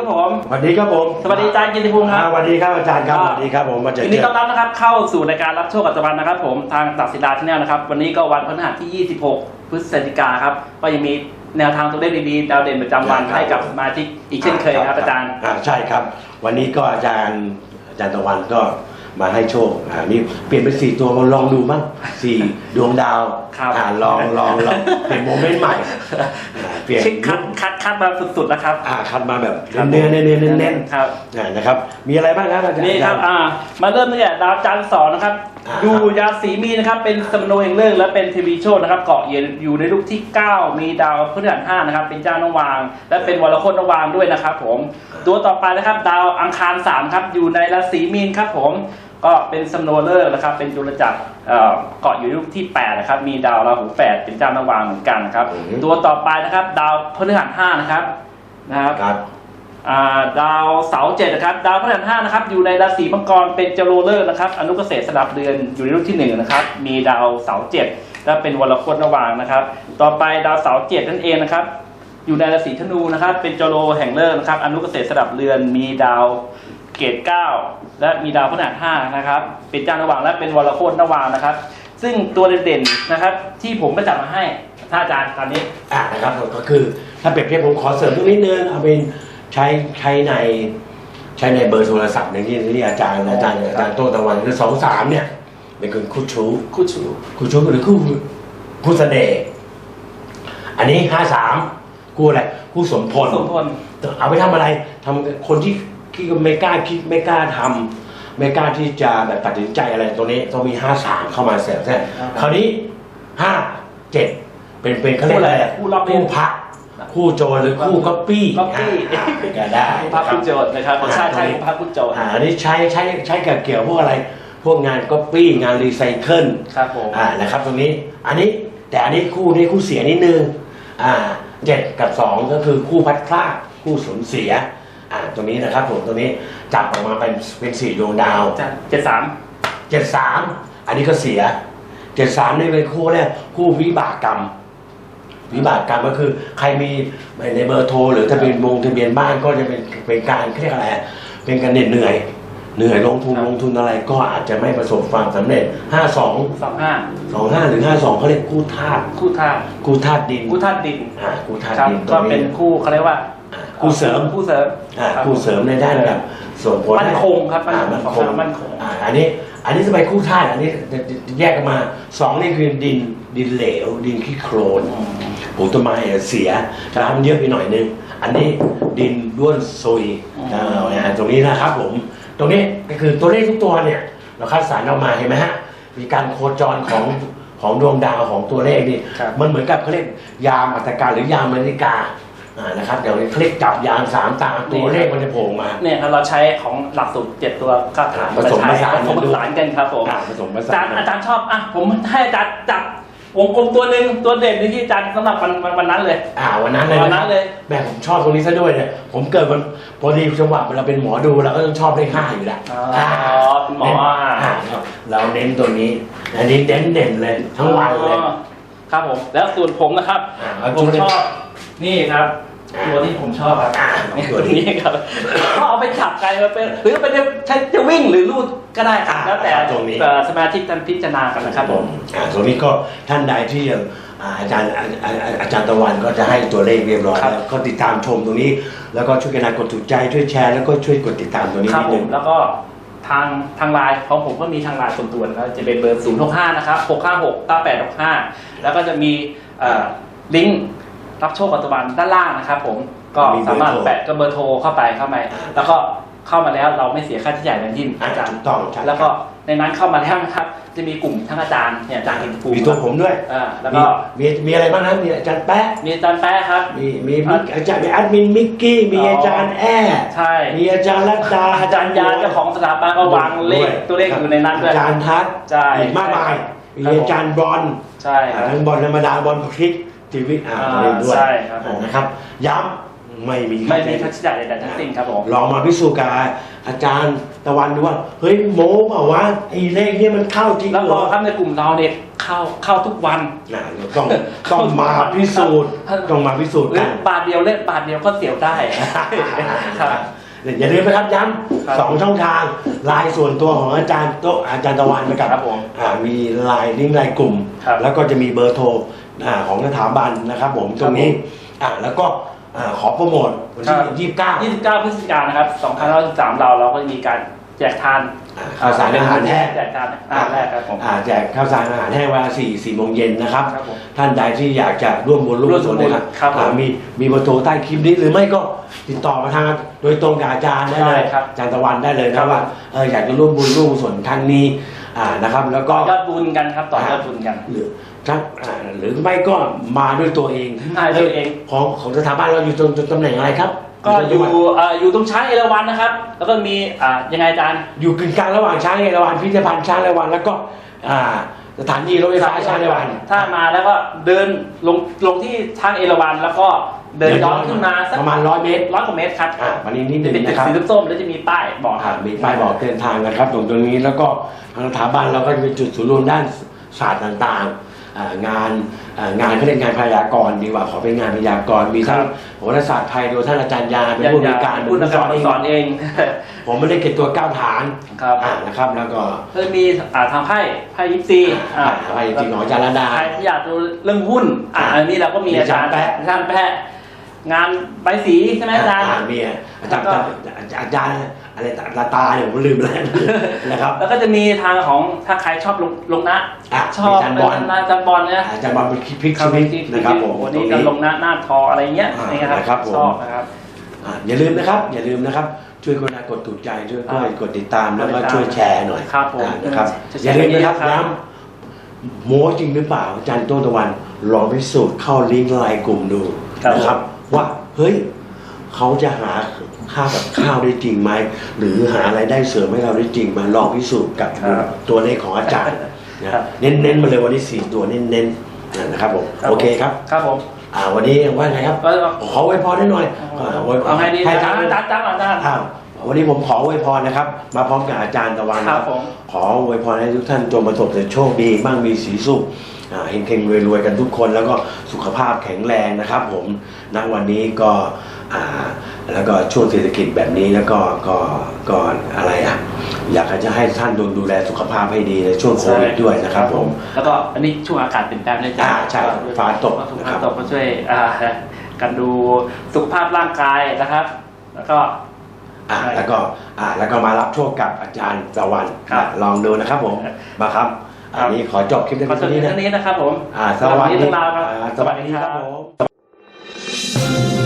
ครับผม สวัสดีครับผมสวัสดีอาจารย์กิติภูมิครับอ่าสวัสดีครับอาจารย์ครับคสรับวัสดีครับผมมาเจอยินเจดีอต้อนรับนะครับเข้าสู่รายการรับโชคกับตะวันนะครับ ผมทางตักศิลาชแนลนะครับ วันนี้ก็วันพฤหัสที่ 26 พฤศจิกาครับก็ยังมีแนวทางตัวเลขดีๆดาวเด่นประจำวันให้กับสมาชิกอีกเช่นเคยครับอาจารย์อ่าใช่ครับ วันนี้ก็อาจารย์อาจารย์ตะวันก็มาให้โชคอ่ามีเปลี่ยนเป็นสี่ตัวมาลองดูบ้างสี่ดวงดาวครับอ่าลองลองลองเปลี่ยนโมเมนต์ใหม่อ่าเปลี่ยนเช็คคัดคัดคัดมาสุดๆแล้วครับอ่าคัดมาแบบเนื้อเนื้อเนื้อเน้นเน้นครับๆอ่านะครับ มีอะไรบ้างครับอาจารย์นี่ครับอ่ามาเริ่มตั้งแต่ดาวจันทร์สองนะครับอ่าอยู่ยาสีมีนะครับเป็นสมโนแห่งเลิกและเป็นทีวีโชคนะครับเกาะอยู่อยู่ในลูกที่ 9 มีดาวพฤหัสห้านะครับเป็นเจ้านวาง และเป็นวรโคตนวางด้วยนะครับ ผมตัวต่อไปนะครับ ดาวอังคารสามครับอยู่ในราศีมีนครับผม ก็เป็นสมโนเลิกนะครับ เป็นจุลจักรเอ่อเกาะอยู่ในลูกที่8นะครับ มีดาวราหูแปดเป็นเจ้านวางเหมือนกันนะครับ ตัวต่อไปนะครับ ดาวพฤหัสห้านะครับนะครับครับอ่าดาวเสาร์เจ็ดนะครับ ดาวพฤหัสห้านะครับ อยู่ในราศีมังกรเป็นจโรเลอร์นะครับ อนุเกษตรสลับเดือนอยู่ในรุ่นที่หนึ่งนะครับ มีดาวเสาร์เจ็ดและเป็นวรโคตระหว่างนะครับ ต่อไปดาวเสาร์เจ็ดนั่นเองนะครับ อยู่ในราศีธนูนะครับ เป็นจโรแห่งเลิกนะครับ อนุเกษตรสลับเรือน มีดาวเกตเก้า และมีดาวพฤหัสห้านะครับ เป็นจานระหว่างและเป็นวรโคตระหว่างนะครับ ซึ่งตัวเด่นๆนะครับ ที่ผมไปจัดมาให้ท่านอาจารย์ตอนนี้อ่านะครับก็คือถ้าเปรียบเทียบผมขอเสริมตรงนิดนึงเอาเป็นใช้ใช้ในใช้ในเบอร์โทรศัพท์ในที่ที่อาจารย์อาจารย์อาจารย์โต้ตะวันคือสองสามเนี่ยเป็นคนคู่ชู้คู่ชูคู่ชู้หรือคู่คู่เสน่ห์อันนี้ห้าสามคู่อะไรคู่สมพลสมพลเอาไปทำอะไรทำคนที่ ที่ไม่กล้าคิดไม่กล้าทำไม่กล้าที่จะแบบตัดสินใจอะไรตัวนี้ต้องมีห้าสามเข้ามาเสริมแท้ครับคราวนี้ห้าเจ็ดเป็นเป็นเขาเรียกอะไรอะคู่รับเล่นคู่พระคู่โจรหรือคู่ก๊อปปี้ก๊อปปี้อ่าก็ได้พระคุณโจทย์นะครับใช่ใช่พระคุณโจทย์อ่าอันนี้ใช้ใช้ใช้กับเกี่ยวพวกอะไร พวกงานก๊อปปี้งานรีไซเคิลครับผมอ่านะครับตรงนี้อันนี้แต่อันนี้คู่นี้คู่เสียนิดนึงอ่าเจ็ดกับสองก็คือคู่พัดพลาดคู่สูญเสีย อ่าตรงนี้นะครับผมตรงนี้จับออกมาเป็นเป็นสี่ดวงดาวอาจารย์เจ็ดสามเจ็ดสามอันนี้ก็เสียเจ็ดสามนี่เป็นคู่เนี่ยคู่วิบากกรรม วิบากกรรมก็คือใครมีในเบอร์โทร หรือถ้าเป็นวงทะเบียนบ้านก็จะเป็นเป็นการเขาเรียกอะไรอะเป็นการเหน็ดเหนื่อยเหนื่อยลงทุนลงทุนอะไรก็อาจจะไม่ประสบความสำเร็จห้าสองสองห้าสองห้าหรือห้าสองเขาเรียกคู่ธาตุคู่ธาตุคู่ธาตุดินคู่ธาตุดินอ่าคู่ธาตุครับดินตรก็งเป็นนี้คู่เขาเรียกว่า อ่าคู่เสริมคู่เสริมอ่ารับคู่เสริมในด้านแบบส่วนผลมั่นคงครับอ่ามั่มั่นนคคงงมั่นคงอ่าอันนี้ อันนี้จะไปคู่ธาตุอันนี้จะจะจะแยกกันมาสองนี่คือดินดินเหลว ดินขี้โคลนปลูกต้นไม้เสียน้ำมันเยอะไปหน่อยนึงอันนี้ดินด้วนซุยอืมอ่าอ่าตรงนี้นะครับผม ตรงนี้ก็คือตัวเลขทุกตัวเนี่ยเราคัดสรรออกมาเห็นไหมฮะมีการโคจรของของดวงดาวของตัวเลขนี่ครับมันเหมือนกับเขาเรียกยามอัตการหรือยามนาฬิกา อ่านะครับเดี๋ยวเขาเรียกจับยามสามตาตัวเลขมันจะโผล่มา เนี่ยครับเราใช้ของหลักสูตรเจ็ดตัวก็ฐานผสมผสานผสมผสานกันครับผมอ่าผสมผอาสาจารนย์อาจารย์ชอบอะผมให้อาจารย์จับวงกลมตัวหนึ่งตัวเด่นที่อาจารย์สำหรับวันวันวันนั้นเลย อ่าวันนั้นเลยวันนั้นเลยแม่ผมชอบตรงนี้ซะด้วยเนี่ยผมเกิดวันพอดีจังหวะเราเป็นหมอดูเราก็ต้องชอบเลขห้าอยู่แล้วอ๋อเป็นหมออ่าเราเน้นตัวนี้อันนี้เน้นเด่นเลยทั้งวันเลยอ๋อครับผมแล้วส่วนผมนะครับอ่าเอาผมตัวนี้ชอบนี่ครับอ่า ตัวที่ผมชอบครับอ่านี่ตัวนี้นี่ครับก็เอาไปขับไกลมาเป็นหรือเป็นใช้จะวิ่งหรือลูดก็ได้ครับอ่าแล้วแต่ตรงนี้เอ่อสมาชิกท่านพิจารณากันนะครับผมอ่าตรงนี้ก็ท่านใดที่ยังอ่าอาจารย์อาอาอาอาจารย์ตะวันก็จะให้ตัวเลขเรียบร้อยครับแล้วก็ติดตามชมตรงนี้ แล้วก็ช่วยกันกดถูกใจช่วยแชร์แล้วก็ช่วยกดติดตามตัวนี้ครับนิดผนึมงแล้วก็ทางทางไลน์ของผมก็มีทางไลน์ส่วนตัวนะครับจะเป็นเบอร์ 0 6 5 นะครับ 656 98 65 แล้วก็จะมีเอ่อลิงก์ รับโชคปัจจุบันด้านล่างนะครับผมก็มีเบอร์สามารถโทร แปะก็เบอร์โทรเข้าไปเข้าไปอ่าแล้วก็เข้ามาแล้วเราไม่เสียค่าใช้จ่ายทั้งสิ้นอ่าอาจารย์ ถูกต้องใช่แล้วก็ในนั้นเข้ามาแล้วนะครับ จะมีกลุ่มทั้งอาจารย์เนี่ยอาจารย์เห็นภูมิมีตัวผมด้วยอ่าแล้วมีก็มีมีอะไรบ้างนะมีอาจารย์แป๊ะมีอาจารย์แป๊ะครับ มีมีมิกอาจารย์มีแอดมินมิกกี้มีอ๋ออ อาจารย์แอ้ใช่มีอาจารย์รัตดาอาจารย์ยาเจ้าของสถาบันก็วางเลขตัวเลขอยู่ในนั้นด้วย อาจารย์ทัศน์ใช่อีกมากมายมีครับผม อาจารย์บอลใช่ครับ ทั้งบอลธรรมดาบอลพลิก ทีวิตอ่าอ่าเล่นด้วยใช่ครับผม นะครับ ย้ำไม่มีไม่มีค่าค่าใช้จ่ายใดๆทั้งสิ้นครับผม ลองมาพิสูจน์กับอาจารย์ตะวันดูว่า เฮ้ยโม้เปล่าวะไอ้เลขเนี่ยมันเข้าจริงแล้วเหพรออครับในกลุ่มเราเนี่ยเข้าเข้าทุกวัน นะต้องต้องมาพิสูจน์ต้องมาพิสูจน์หรืกัอน บาทเดียวเล่นบาทเดียวก็เสียวได้ ครับ อย่าลืมนะครับย้ครับำสองช่องทางไลน์ส่วนตัวของอาจารย์โตะอาจารย์ตะวันนะครับครับผมอ่ามีไลน์ลิงก์ไลน์กลุ่ม ครับแล้วก็จะมีเบอร์โทรอ่า ของสถาบันนะครับผมตรงนี้อ่าแล้วก็อ่าขอโปรโมทวันที่ยี่สิบเก้า29พฤศจิกายนนะครับ2513เราเราก็จะมีการแจกทานข้าวสารอาหารแห้งแจกทานอาหารแรกครับผมอ่าแจกข้าวสารอาหารแห้งเวลาสี่สี่โมงเย็นนะครับ ครับผม ท่านใดที่อยากจะร่วมบุญร่วมกุศลนะครับครับผมอ่ามีมีเบอร์โทรใต้คลิปนี้หรือไม่ก็ติดต่อมาทางโดยตรงกับอาจารย์ได้เลยใช่ครับอาจารย์ตะวันได้เลยครันะบ ว่าเอออยากจะร่วมบุญร่วมกุศลครั้งนี้อ่านะครับ แล้วก็ยอดบุญกันครับต่อยอดบุญกัน หรือ ถ้าอ่าหรือไม่ก็มาด้วยตัวเองมาด้วยตัวเอง ของของสถาบันเราอยู่ตรงตำแหน่งอะไรครับ ก็อยู่จังหวัดเอ่ออยู่ตรงช้างเอราวัณนะครับ แล้วก็มีอ่ายังไงอาจารย์อยู่กึ่งกลางระหว่างช้างเอราวัณพิพิธภัณฑ์ช้างเอราวัณแล้วก็อ่าสถานีรถไฟฟ้าช้างเอราวัณถ้ามาแล้วก็เดินลงลงที่ช้างเอราวัณแล้วก็เดินย้อนขึ้นมาสักประมาณร้อยเมตรร้อยกว่าเมตรครับอ่าวันนี้นิดหจะนึงเป็นตึกนะครับสีส้มๆแล้วจะมีป้ายบอกอ่ามีป้ายบอกเส้นทางนะครับตรงตรงนี้แล้วก็ทางสถาบันเราก็จะเป็นจุดศูนย์รวมด้านศาสตร์ต่างๆอ่า งานอ่างานเขาเรียกงานพยากรณ์ดีกว่าขอเป็นงานพยากรณ์มีทั้งโหราศาสตร์ไทยโดยท่านอาจารย์ยาเป็นผู้มีการพูดนะครับเองสอนเอง ผมไม่ได้เก็บตัวก้าวฐานครับอ่านะครับแล้วก็ก็จะมีอ่าทางไพ่ไพ่ยิปซีอ่าไปจริงๆของอาจารย์ระดาใครที่อยากดูเรื่องหุ้นอ่าอ่าอันนี้เราก็มีอาจารย์มีอาจารย์แปะอาจารย์แปะ งานใบสีใช่ไหมอาจารย์อ่มีอาจารย์แล้วก็อาจารย์อะไรตาตาเนี่ยผมลืมไปแล้วนะครับ แล้วก็จะมีทางของถ้าใครชอบลงลงนะอะชอบมีอาจารย์บอลเป็นอาจารย์บอลเนี่ยอาจารย์บอลเป็นพลิกครับชีวิตนะครับผมวันตรนี้งจะนี้ลงหน้าหน้าทออะไรเงี้ยอ่านี่นะครับผมชอบนะครับอะอย่าลืมนะครับ อย่าลืมนะครับช่วยกดไลค์กดถูกใจช่วยครับกดติดตามแล้วก็กดติดตามช่วยแชร์หน่อยครับผมอะนะครับจะแชร์อย่าลืมนะครับเยอะๆครับย้ำโม้จริงหรือเปล่าอาจารย์โต้ตะวันลองพิสูจน์เข้าลิงก์ไลน์กลุ่มดูครับนะครับ ว่าเฮ้ยเขาจะหาค่ากับข้าวได้จริงไหมหรือหารายได้เสริมให้เราได้จริงไหมาลองพิสูจน์กับครับตัวเลขของอาจารย์นะครับ เน้นๆมาเลยวันนี้สี่ตัวเน้นๆนะครับผมครับโอเคครับครับผมอ่าวันนี้ว่าไงครับ ก็ขอไว้พรได้หน่อยาว้พรเอาไงดีให้อาจาทารงย์อาจารย์อาจารย์อาจารย์ อ้าววันนี้ผมขอไว้พรนะครับ มาพร้อมกับอาจารย์ตะวันครับผม ขอไว้พรให้ทุกท่านจงประสบแต่โชคดีมั่งมีสีสุข อ่าเฮงๆรวยๆกันทุกคน แล้วก็สุขภาพแข็งแรงนะครับผมณวันนี้ก็อ่าแล้วก็ช่วงเศรษฐกิจแบบนี้แล้วก็ก็ก็อะไรอะอยากจะให้ท่านดูดูแลสุขภาพให้ดีในช่วงโควิดด้วยนะครับผม แล้วก็อันนี้ช่วงอากาศเปลี่ยนแปลงด้วยจ้ะอ่าใช่ฟ้าตกสุขนะครัภาพบตกก็ช่วยอ่ากันดูสุขภาพร่างกายนะครับ แล้วก็อ่าแล้วก็อ่าแล้วก็มารับโชคกับอาจารย์ตะวันครับลองดูนะครับผมมาครับครับ อันนี้ขอจบคลิปเนี้นี้นะครับผมสวัสดีครับสวัสดีครับ